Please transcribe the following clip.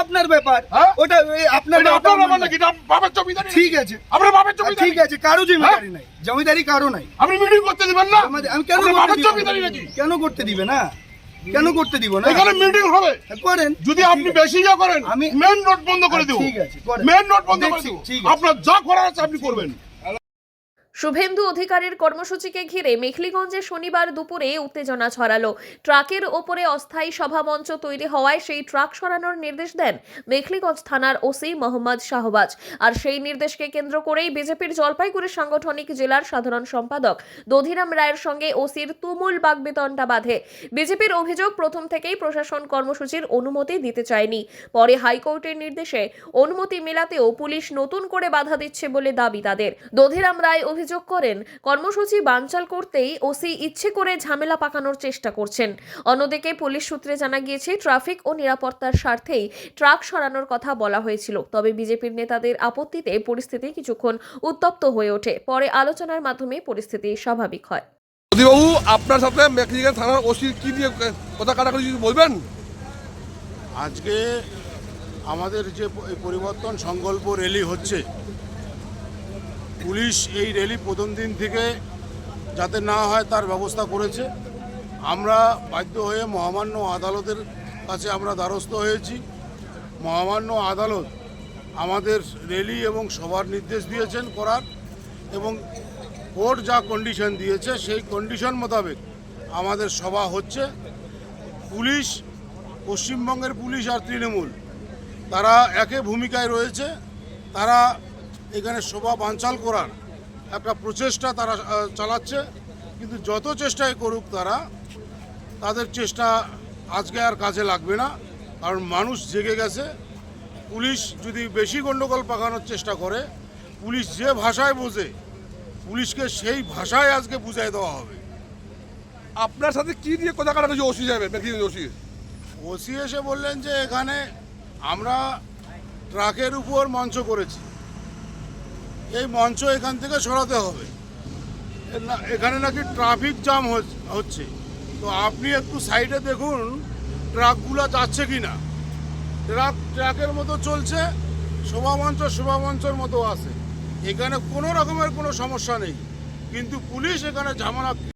আপনার ব্যাপার। হ্যাঁ? ওটা আপনার বাবার জমিদারি। ঠিক আছে। আপনার বাবার জমিদারি। ঠিক আছে কারও জমিদারি নাই। জমিদারি কারও নাই। আপনি মিটিং করতে দিবেন না? আমি কেন আপনার বাবার জমিদারি নাকি? কেন করতে দিবে না? কেন করতে দিব না? এখানে মিটিং হবে। করেন। যদি আপনি বেশি যা করেন আমি- মেন রোড বন্ধ করে দেব। ঠিক আছে। মেন রোড বন্ধ করে দেবো। আপনার যা করার আছে আপনি করবেন। শুভেন্দু অধিকারীর কর্মসূচিকে ঘিরে মেখলিগঞ্জে শনিবার দুপুরে উত্তেজনা ছড়ালো। ট্রাকের ওপরে অস্থায়ী সভামঞ্চ তৈরি হওয়ায় সেই ট্রাক সরানোর নির্দেশ দেন মেখলিগঞ্জ থানার ওসি মোহাম্মদ শাহবাজ। আর সেই নির্দেশকে কেন্দ্র করেই বিজেপির জলপাইগুড়ি সাংগঠনিক জেলার সাধারণ সম্পাদক দধিরাম রায়ের সঙ্গে ওসির তুমুল বাগবিতণ্ডা বাঁধে। বিজেপির অভিযোগ প্রথম থেকেই প্রশাসন কর্মসূচির অনুমতি দিতে চায়নি। পরে হাইকোর্টের নির্দেশে অনুমতি মেলাতেও পুলিশ নতুন করে বাধা দিচ্ছে বলে দাবি তাদের। দধিরাম রায় অভিযোগ করেন কর্মসূচি বানচাল করতেই ওসি ইচ্ছে করে ঝামেলা পাকানোর চেষ্টা করছেন। অন্যদিকে পুলিশ সূত্রে জানা গিয়েছে ট্রাফিক ও নিরাপত্তার স্বার্থেই ট্রাক সরানোর কথা বলা হয়েছিল। তবে বিজেপির নেতাদের আপত্তিতে পরিস্থিতি কিছুক্ষণ উত্তপ্ত হয়ে ওঠে। পরে আলোচনার মাধ্যমে পরিস্থিতি স্বাভাবিক হয়। মোদীবাবু আপনার সাথে মেকলিগঞ্জ থানার ওসির কি নিয়ে কথা কাটাকাটি কিছু বলবেন? আজকে আমাদের যে পরিবর্তন সংকল্প র্যালি হচ্ছে পুলিশ এই র্যালি প্রথম দিন থেকে যাতে না হয় তার ব্যবস্থা করেছে। আমরা বাধ্য হয়ে মহামান্য আদালতের কাছে আমরা দ্বারস্থ হয়েছি। মহামান্য আদালত আমাদের র্যালি এবং সভার নির্দেশ দিয়েছেন করার এবং কোর্ট যা কন্ডিশন দিয়েছে সেই কন্ডিশন মোতাবেক আমাদের সভা হচ্ছে। পুলিশ, পশ্চিমবঙ্গের পুলিশ আর তৃণমূল, তারা একে ভূমিকায় রয়েছে। তারা এখানে শোভা বানচাল করার একটা প্রচেষ্টা তারা চালাচ্ছে। কিন্তু যত চেষ্টাই করুক তারা তাদের চেষ্টা আজকে আর কাজে লাগবে না। কারণ মানুষ জেগে গেছে। পুলিশ যদি বেশি গণ্ডগোল পাকানোর চেষ্টা করে পুলিশ যে ভাষায় বোঝে পুলিশকে সেই ভাষায় আজকে বুঝাই দেওয়া হবে। আপনার সাথে কি নিয়ে কথা কাটাকাটি ওসি যাবে মেকলিগঞ্জ ওসি। ওসি এসে বললেন যে এখানে আমরা ট্রাকের উপর মঞ্চ করেছি। এই মঞ্চ এখান থেকে সরাতে হবে। এখানে নাকি ট্রাফিক জ্যাম হচ- হচ্ছে। তো আপনি একটু সাইডে দেখুন ট্রাকগুলো যাচ্ছে কি না ট্রাক ট্রাকের মতো চলছে শোভামঞ্চ শোভামঞ্চের মতো আছে। এখানে কোনো রকমের কোনো সমস্যা নেই। কিন্তু পুলিশ এখানে ঝামেলা